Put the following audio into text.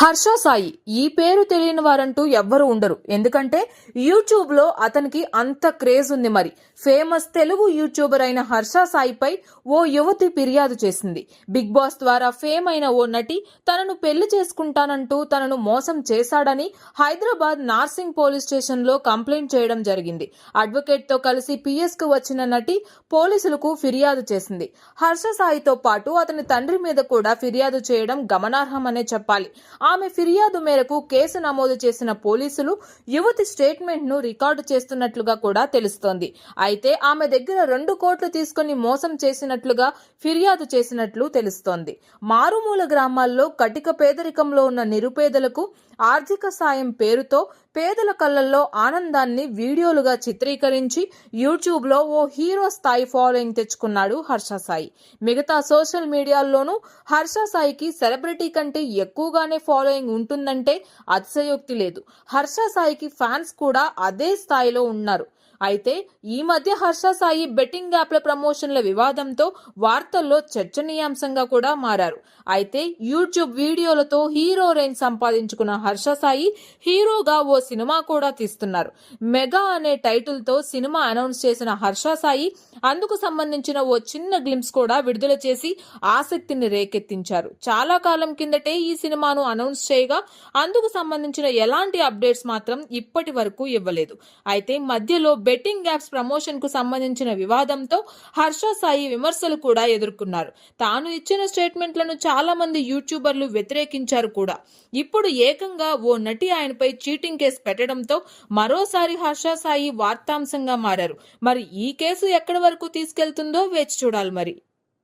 హర్ష సాయి ఈ పేరు తెలియని వారంటూ ఎవ్వరు ఉండరు. ఎందుకంటే యూట్యూబ్లో అతనికి అంత క్రేజ్ ఉంది మరి. ఫేమస్ తెలుగు యూట్యూబర్ అయిన హర్ష సాయిపై ఓ యువతి ఫిర్యాదు చేసింది. బిగ్ బాస్ ద్వారా ఫేమ్ అయిన ఓ నటి తనను పెళ్ళి చేసుకుంటానంటూ తనను మోసం చేశాడని హైదరాబాద్ నార్సింగ్ పోలీస్ స్టేషన్లో కంప్లైంట్ చేయడం జరిగింది. అడ్వకేట్తో కలిసి పిఎస్కు వచ్చిన నటి పోలీసులకు ఫిర్యాదు చేసింది. హర్ష సాయితో పాటు అతని తండ్రి మీద కూడా ఫిర్యాదు చేయడం గమనార్హమనే చెప్పాలి. ఆమె ఫిర్యాదు మేరకు కేసు నమోదు చేసిన పోలీసులు యువతి స్టేట్మెంట్ను రికార్డు చేస్తున్నట్లుగా కూడా తెలుస్తోంది. అయితే ఆమె దగ్గర రెండు కోట్లు తీసుకుని మోసం చేసినట్లుగా ఫిర్యాదు చేసినట్లు తెలుస్తోంది. మారుమూల గ్రామాల్లో కటిక పేదరికంలో ఉన్న నిరుపేదలకు ఆర్థిక సాయం పేరుతో పేదల కళ్ళల్లో ఆనందాన్ని వీడియోలుగా చిత్రీకరించి యూట్యూబ్లో ఓ హీరో స్థాయి ఫాలోయింగ్ తెచ్చుకున్నాడు హర్ష సాయి. మిగతా సోషల్ మీడియాల్లోనూ హర్ష సాయికి సెలబ్రిటీ కంటే ఎక్కువగానే ఫాలో ఫాలోయింగ్ ఉంటుందంటే అతిశయోక్తి లేదు. హర్ష సాయికి ఫ్యాన్స్ కూడా అదే స్థాయిలో ఉన్నారు. అయితే ఈ మధ్య హర్ష సాయి బెట్టింగ్ యాప్ల ప్రమోషన్ల వివాదంతో వార్తల్లో చర్చనీయాంశంగా కూడా మారారు. అయితే యూట్యూబ్ వీడియోలతో హీరో రేంజ్ సంపాదించుకున్న హర్ష సాయి హీరోగా ఓ సినిమా కూడా తీస్తున్నారు. మెగా అనే టైటిల్తో సినిమా అనౌన్స్ చేసిన హర్ష సాయి అందుకు సంబంధించిన ఓ చిన్న గ్లిమ్స్ కూడా విడుదల చేసి ఆసక్తిని రేకెత్తించారు. చాలా కాలం కిందటే ఈ సినిమాను అనౌన్స్ చేయగా అందుకు సంబంధించిన ఎలాంటి అప్డేట్స్ మాత్రం ఇప్పటి వరకు ఇవ్వలేదు. అయితే మధ్యలో బెట్టింగ్ యాప్స్ ప్రమోషన్కు సంబంధించిన వివాదంతో హర్ష సాయి విమర్శలు కూడా ఎదుర్కొన్నారు. తాను ఇచ్చిన స్టేట్మెంట్లను చాలా మంది యూట్యూబర్లు వ్యతిరేకించారు కూడా. ఇప్పుడు ఏకంగా ఓ నటి ఆయనపై చీటింగ్ కేసు పెట్టడంతో మరోసారి హర్ష సాయి వార్తాంశంగా మారారు. మరి ఈ కేసు ఎక్కడి వరకు తీసుకెళ్తుందో వేచి చూడాలి మరి.